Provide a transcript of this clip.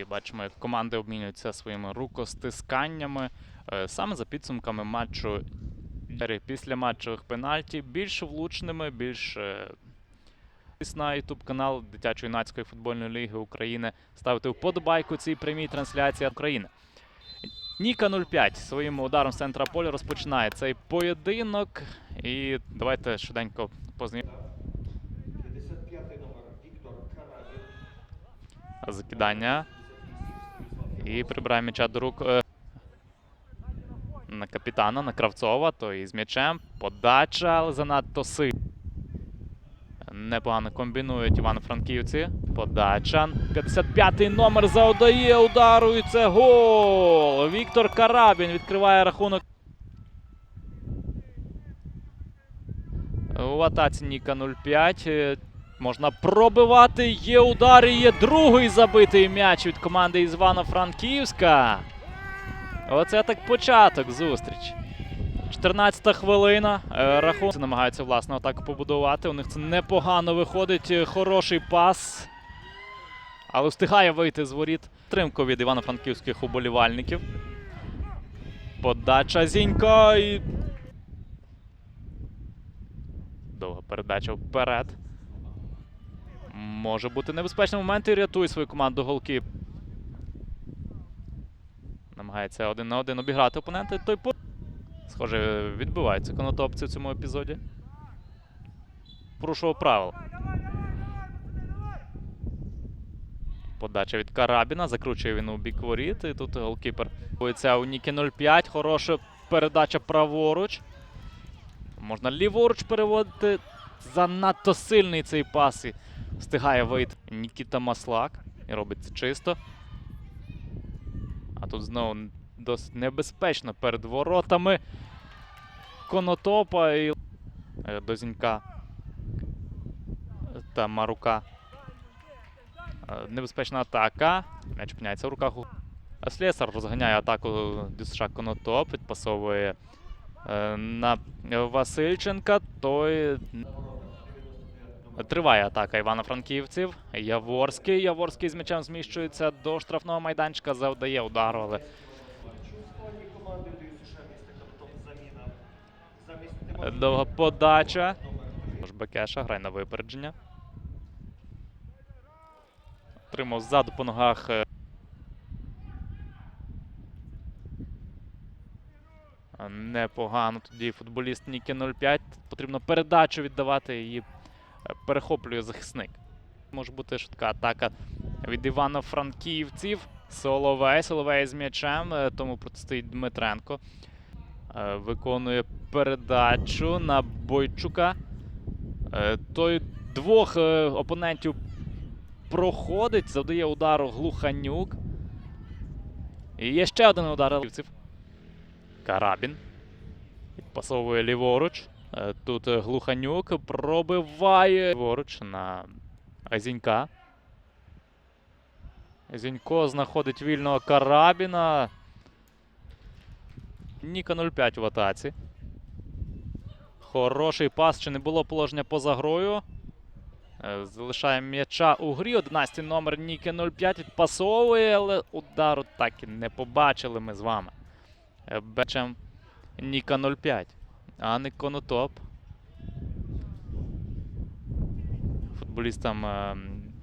І бачимо, як команди обмінюються своїми рукостисканнями. Е, Саме за підсумками матчу після матчових пенальті більш влучними, більш е, на YouTube канал Дитячо-юнацької футбольної ліги України. Ставити вподобайку цій прямій трансляції України. Ніка 05 своїм ударом з центра поля розпочинає цей поєдинок. І давайте швиденько познайомимося. 55 номер Віктор Карабін. закидання. І прибирає м'яча до рук е, на капітана, на Кравцова, той з м'ячем. Подача, але занадто сильно. Непогано комбінують івано-франківці. Подача. 55-й номер завдає удару. І це гол. Віктор Карабін відкриває рахунок. У атаці Ніка 05. Можна пробивати. Є удар і є другий забитий м'яч від команди із Івано-Франківська. Оце так початок зустрічі. 14 хвилина. Е, Рахунок намагаються власну атаку побудувати. У них це непогано виходить. Е, Хороший пас. Але встигає вийти з воріт. Тримко від івано-франківських уболівальників. Подача Зінька і. Довга передача вперед. Може бути небезпечний момент і рятує свою команду голки. Намагається один на один обіграти опонента. Той по... Схоже, відбиваються конотопці в цьому епізоді. Порушував правила. Подача від Карабіна. Закручує він у бік воріт. І тут голкіпер. Боїться у Нікі 05. Хороша передача праворуч. Можна ліворуч переводити. Занадто сильний цей пас. Встигає вийти Нікіта Маслак. І робить це чисто. А тут знову досить небезпечно перед воротами. Конотопа і е, до Зінька та Марука. Е, Небезпечна атака. М'яч опиняється в руках. Слесар розганяє атаку Дюсша Конотоп, підпасовує е, на Васильченка. Той Триває атака Івано-Франківців. Яворський. Яворський з м'ячем зміщується до штрафного майданчика, завдає удару, але довга подача. Бекеша грає на випередження. Отримав ззаду по ногах. е, Непогано тоді футболіст Нікі 05. Потрібно передачу віддавати її перехоплює захисник. Може бути швидка атака від Івано-Франківців. Соловей. Соловей з м'ячем, е, тому протистоїть Дмитренко. Е, Виконує передачу на Бойчука. Е, Той двох опонентів проходить, завдає удару Глуханюк. І є ще один удар. Карабін. Підпасовує ліворуч. Е, Тут е, Глуханюк пробиває ліворуч на Зінька. Зінько знаходить вільного карабіна. Ніка 05 в атаці. Хороший пас, чи не було положення поза грою. Е, Залишає м'яча у грі. 11 номер Ніки 05 відпасовує, але удару так і не побачили ми з вами. Бачем Ніка 05, а не Конотоп. Футболістам е,